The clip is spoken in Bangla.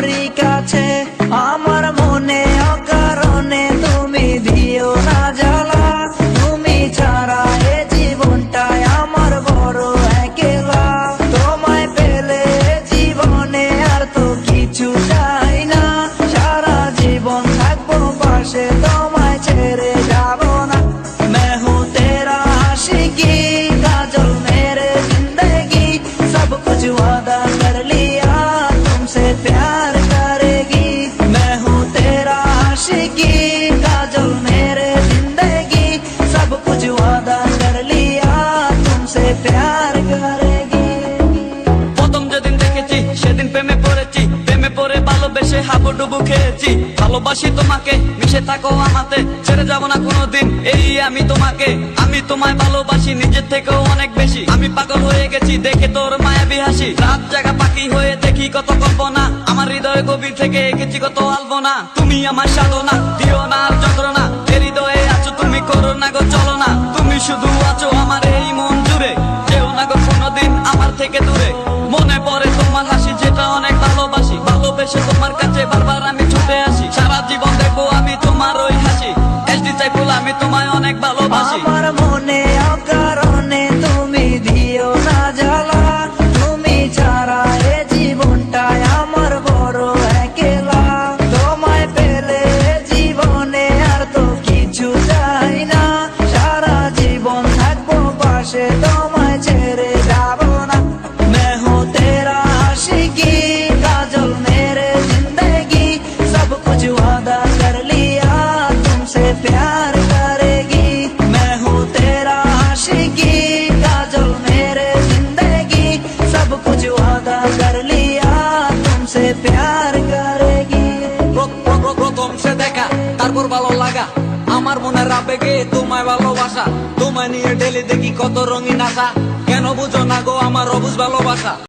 Rica तेरा आशिकी काजल मेरे जिंदगी सब कुछ वादा कर लिया तुमसे प्यार करेगी প্রথম যেদিন দেখেছি সেদিন প্রেমে পড়েছি প্রেমে পড়ে ভালোবেসে হাবুডুবু খেয়েছি ভালোবাসি তোমাকে মিশে থাকো আমাতে ছেড়ে যাব না কোনোদিন এই আমি তোমাকে আমি তোমায় ভালোবাসি নিজের থেকেও অনেক বেশি আমি পাগল হয়ে গেছি দেখে তোর মায়াবী হাসি রাত জায়গা পাখি হয়ে দেখি কত কল্পনা আমার গভীর থেকে এঁকেছি কত আলপনা তুমি আমার সাধনা দিও না যন্ত্রণা প্রথম সে দেখা, তারপর ভালো লাগা। আমার মনের আবেগে তোমায় ভালোবাসা, তোমায় নিয়ে ডেলি দেখি কত রঙিন আশা। কেন বুঝো না গো আমার অবুজ ভালোবাসা?